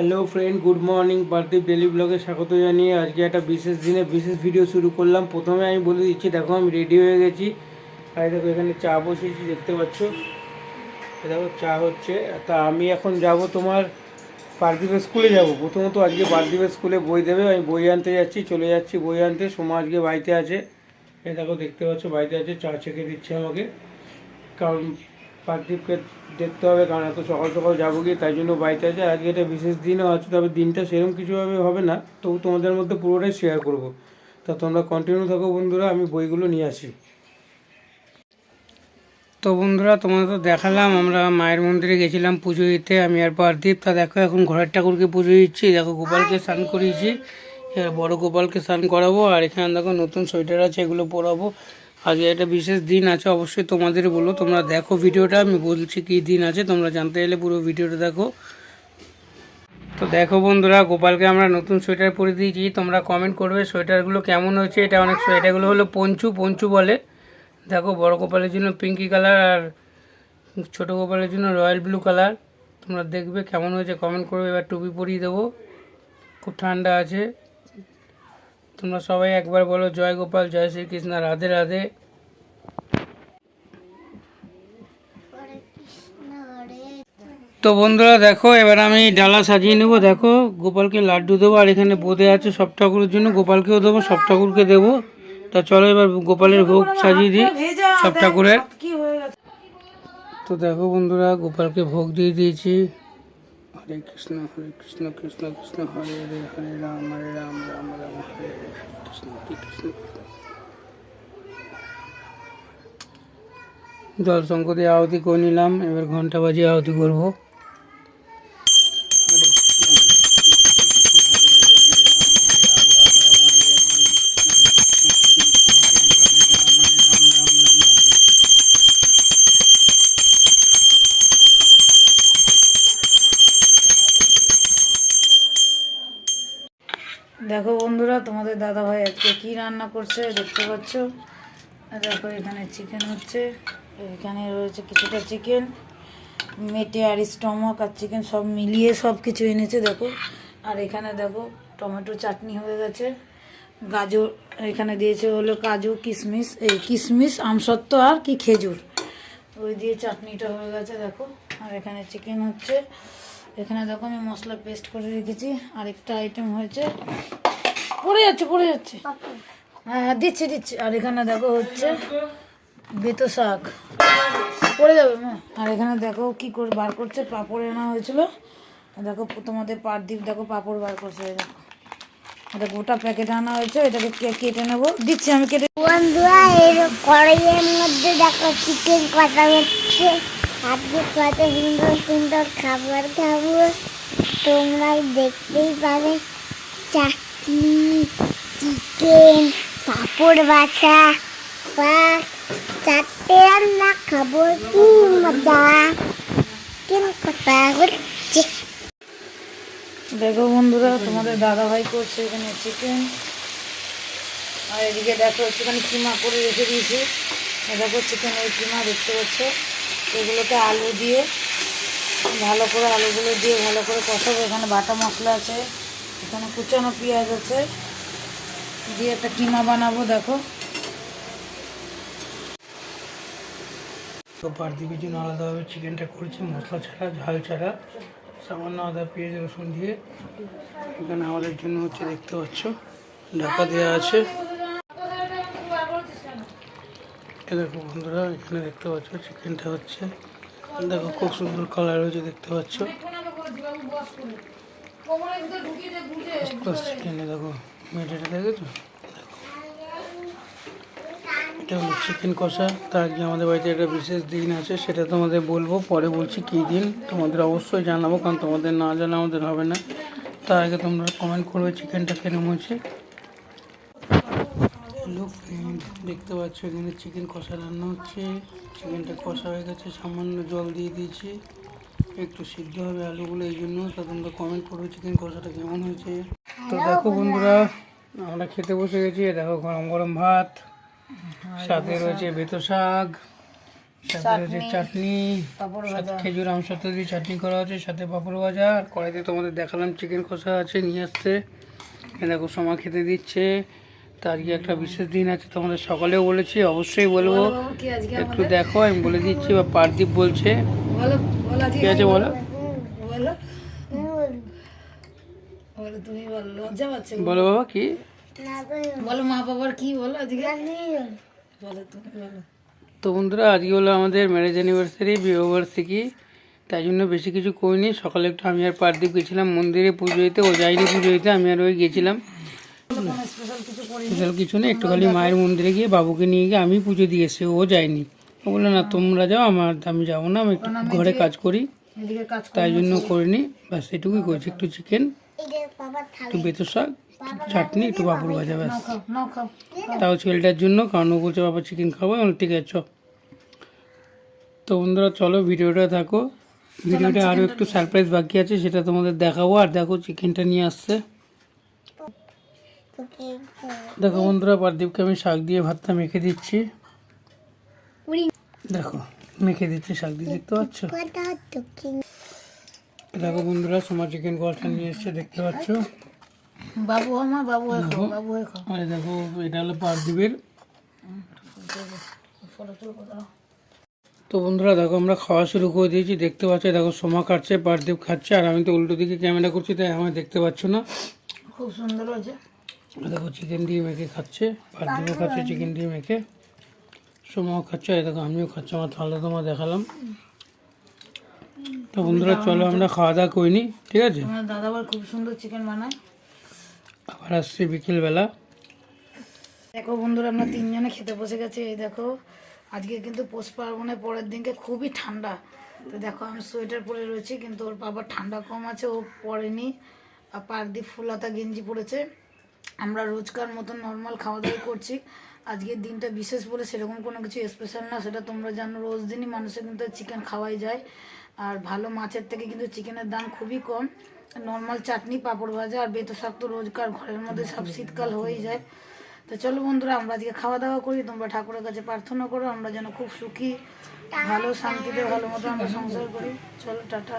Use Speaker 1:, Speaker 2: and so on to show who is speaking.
Speaker 1: hello friend good morning Parthib daily ব্লগে স্বাগত জানিয়ে আজকে একটা বিশেষ দিনে বিশেষ ভিডিও শুরু করলাম প্রথমে আমি বলে দিচ্ছি দেখো আমি রেডি হয়ে গেছি আর দেখো এখানে চা বসেছি দেখতে পাচ্ছ দেখো চা হচ্ছে তা আমি এখন যাব তোমার পার্থিব স্কুলে যাব প্রথমত আজকে পার্থিব স্কুলে বই দেবে আমি বই আনতে যাচ্ছি চলে যাচ্ছি বই আনতে সময় আজকে বাড়িতে আছে এ দেখো দেখতে পাচ্ছ বাড়িতে আছে চা ছেঁকে দিচ্ছে আমাকে কারণ পার্থিবকে দেখতে হবে কারণ এত সকাল সকাল যাবো গিয়ে তাই জন্য বাড়িতে আছে আজকে এটা বিশেষ দিনও আছে তবে দিনটা সেরকম কিছুভাবে হবে না তবু তোমাদের মধ্যে পুরোটাই শেয়ার করব তা তোমরা কন্টিনিউ থাকো বন্ধুরা আমি বইগুলো নিয়ে আসি তো বন্ধুরা তোমাদের তো দেখালাম আমরা মায়ের মন্দিরে গেছিলাম পুজো দিতে আমি আর পার্থিব তা দেখো এখন ঘরের ঠাকুরকে পুজো দিচ্ছি দেখো গোপালকে স্নান করিয়েছি এবার বড় গোপালকে স্নান করাবো আর এখানে দেখো নতুন সোয়েটার আছে এগুলো পরাবো আজকে একটা বিশেষ দিন আছে অবশ্যই তোমাদের বলো তোমরা দেখো ভিডিওটা আমি বলছি কি দিন আছে তোমরা জানতে এলে পুরো ভিডিওটা দেখো তো দেখো বন্ধুরা গোপালকে আমরা নতুন সোয়েটার পরে দিয়েছি তোমরা কমেন্ট করবে সোয়েটারগুলো কেমন হয়েছে এটা অনেক সোয়েটারগুলো হলো পঞ্চু পঞ্চু বলে দেখো বড় গোপালের জন্য পিঙ্কি কালার আর ছোটো গোপালের জন্য রয়্যাল ব্লু কালার তোমরা দেখবে কেমন হয়েছে কমেন্ট করবে এবার টুপি পরিয়ে দেবো খুব ঠান্ডা আছে তোমরা সবাই একবার বলো জয় গোপাল জয় শ্রীকৃষ্ণ রাধে রাধে তো বন্ধুরা দেখো এবার আমি ডালা সাজিয়ে নেবো দেখো গোপালকে লাড্ডু দেবো আর এখানে বোঁদে আছে সব ঠাকুরের জন্য গোপালকেও দেবো সব ঠাকুরকে দেবো তা চলো এবার গোপালের ভোগ সাজিয়ে দিই সব ঠাকুরের তো দেখো বন্ধুরা গোপালকে ভোগ দিয়ে দিয়েছি হরে কৃষ্ণ হরে কৃষ্ণ কৃষ্ণ কৃষ্ণ হরে হরে হরে রাম হরে রাম রাম রাম হরে হরে হরে কৃষ্ণ হরে কৃষ্ণ জল শঙ্করে আহতি করে নিলাম এবার ঘন্টা বাজিয়ে আহতি করবো রান্না করছে দেখতে পাচ্ছ দেখো এখানে চিকেন হচ্ছে এখানে রয়েছে কিছুটা চিকেন মেটে আর স্টমক আর চিকেন সব মিলিয়ে সব কিছু এনেছে দেখো আর এখানে দেখো টমেটো চাটনি হয়ে গেছে গাজর এখানে দিয়েছে হলো কাজু কিশমিশ এই কিশমিশ আমসত্ত্ব আর কি খেজুর ওই দিয়ে চাটনিটা হয়ে গেছে দেখো আর এখানে চিকেন হচ্ছে এখানে দেখো আমি মশলা পেস্ট করে রেখেছি আরেকটা আইটেম হয়েছে পড়ে যাচ্ছে পড়ে যাচ্ছে হ্যাঁ হ্যাঁ দিচ্ছি দিচ্ছি আর এখানে দেখো হচ্ছে বেতো শাক পড়ে যাবে মা আর এখানে দেখো কি করে বার করছে পাঁপড় আনা হয়েছিল দেখো তোমাদের পারদীপ দেখো পাঁপড় বার করছে দেখো এটা গোটা প্যাকেট আনা হয়েছে এটাকে কেটে নেবো দিচ্ছি আমি কেটে
Speaker 2: বন্ধুরা এর কড়াইয়ের মধ্যে দেখো চিকেন কথা হচ্ছে আজকে কত সুন্দর সুন্দর খাবার খাবো তোমরা দেখতেই পাবে চা চিকেন পাঁপড় বাছা বা চারটে রান্না খাবো কি মজা কেন কথা হচ্ছে
Speaker 1: দেখো বন্ধুরা তোমাদের দাদা ভাই করছে এখানে চিকেন আর এদিকে দেখো একটুখানি কিমা করে রেখে দিয়েছি দেখো চিকেন ওই কিমা দেখতে পাচ্ছ এগুলোকে আলু দিয়ে ভালো করে আলুগুলো দিয়ে ভালো করে কষাবো এখানে বাটা মশলা আছে এখানে কুচানো পেঁয়াজ আছে দিয়ে একটা কিমা বানাবো দেখো তো পার্থিবের জন্য আলাদাভাবে চিকেনটা করেছি মশলা ছাড়া ঝাল ছাড়া সামান্য আদা পেঁয়াজ রসুন দিয়ে এখানে আমাদের জন্য হচ্ছে দেখতে পাচ্ছ ঢাকা দেওয়া আছে দেখো বন্ধুরা এখানে দেখতে পাচ্ছ চিকেনটা হচ্ছে দেখো খুব সুন্দর কালার হয়েছে দেখতে পাচ্ছ দেখো এটা চিকেন কষা তার আগে আমাদের বাড়িতে একটা বিশেষ দিন আছে সেটা তোমাদের বলবো পরে বলছি কী দিন তোমাদের অবশ্যই জানাবো কারণ তোমাদের না জানা আমাদের হবে না তার আগে তোমরা কমেন্ট করবে চিকেনটা কেরম হয়েছে হ্যালো দেখতে পাচ্ছ এখানে চিকেন কষা রান্না হচ্ছে চিকেনটা কষা হয়ে গেছে সামান্য জল দিয়ে দিয়েছি একটু সিদ্ধ হবে আলুগুলো এই জন্য তা তোমরা কমেন্ট করবে চিকেন কষাটা কেমন হয়েছে তো দেখো বন্ধুরা আমরা খেতে বসে গেছি দেখো গরম গরম ভাত সাথে রয়েছে বেতো শাক সাথে রয়েছে চাটনি খেজুর আম সাথে দিয়ে চাটনি করা আছে সাথে পাঁপড় ভাজা আর কড়াইতে তোমাদের দেখালাম চিকেন কষা আছে নিয়ে আসছে দেখো সময় খেতে দিচ্ছে তার আজকে একটা বিশেষ দিন আছে তোমাদের সকালেও বলেছি অবশ্যই বলবো একটু দেখো আমি বলে দিচ্ছি বা পারদীপ বলছে কি আছে বলো বলো বাবা কি
Speaker 3: বলো মা বাবার কি বলো আজকে
Speaker 1: তো বন্ধুরা আজকে হলো আমাদের ম্যারেজ অ্যানিভার্সারি বিবাহবার্ষিকী তাই জন্য বেশি কিছু করিনি সকালে একটু আমি আর পারদীপ গেছিলাম মন্দিরে পুজো দিতে ও যাইনি পুজো দিতে আমি আর ওই গেছিলাম স্পেশাল কিছু নেই একটু খালি মায়ের মন্দিরে গিয়ে বাবুকে নিয়ে গিয়ে আমি পুজো দিয়েছি ও যায়নি বললো না তোমরা যাও আমার আমি যাবো না আমি একটু ঘরে কাজ করি তাই জন্য করিনি ব্যাস এটুকুই করেছি একটু চিকেন একটু বেতর শাক চাটনি একটু বাপুর ভাজা ব্যাস তাও ছেলেটার জন্য কারণ ও বলছে বাবা চিকেন খাবো ঠিক আছে তো বন্ধুরা চলো ভিডিওটা থাকো ভিডিওটা আরও একটু সারপ্রাইজ বাকি আছে সেটা তোমাদের দেখাবো আর দেখো চিকেনটা নিয়ে আসছে দেখো বন্ধুরা পারদীপকে আমি শাক দিয়ে ভাতটা মেখে দিচ্ছি দেখো মেখে দিচ্ছে শাক দিয়ে দেখতে পাচ্ছ দেখো বন্ধুরা সোমা চিকেন কষা নিয়ে এসছে দেখতে পাচ্ছ
Speaker 3: বাবু আমার বাবু বাবু
Speaker 1: দেখো এটা হলো পারদীপের তো বন্ধুরা দেখো আমরা খাওয়া শুরু করে দিয়েছি দেখতে পাচ্ছ দেখো সোমা কাটছে পারদীপ খাচ্ছে আর আমি তো উল্টো দিকে ক্যামেরা করছি তাই আমার দেখতে পাচ্ছ না
Speaker 3: খুব সুন্দর হয়েছে
Speaker 1: দেখো চিকেন দিয়ে মেখে খাচ্ছে পারদীপও খাচ্ছে চিকেন দিয়ে মেখে সময় খাচ্ছে দেখো আমিও খাচ্ছি আমার তাহলে তোমার দেখালাম তো বন্ধুরা চলো আমরা খাওয়া দাওয়া করিনি ঠিক আছে দাদা আবার
Speaker 3: খুব সুন্দর চিকেন বানায়
Speaker 1: আবার আসছি বিকেলবেলা
Speaker 3: দেখো বন্ধুরা আমরা তিনজনে খেতে বসে গেছি এই দেখো আজকে কিন্তু পৌষ পার্বণের পরের দিনকে খুবই ঠান্ডা তো দেখো আমি সোয়েটার পরে রয়েছি কিন্তু ওর বাবার ঠান্ডা কম আছে ও পরেনি আর পারদি ফুলাতা গেঞ্জি পরেছে আমরা রোজকার মতন নর্মাল খাওয়া দাওয়া করছি আজকের দিনটা বিশেষ বলে সেরকম কোনো কিছু স্পেশাল না সেটা তোমরা জানো রোজ দিনই মানুষের কিন্তু চিকেন খাওয়াই যায় আর ভালো মাছের থেকে কিন্তু চিকেনের দাম খুবই কম নর্মাল চাটনি পাঁপড় ভাজা আর বেতো শাক্ত তো রোজকার ঘরের মধ্যে সব শীতকাল হয়ে যায় তো চলো বন্ধুরা আমরা আজকে খাওয়া দাওয়া করি তোমরা ঠাকুরের কাছে প্রার্থনা করো আমরা যেন খুব সুখী ভালো শান্তিতে ভালো মতো আমরা সংসার করি চলো টাটা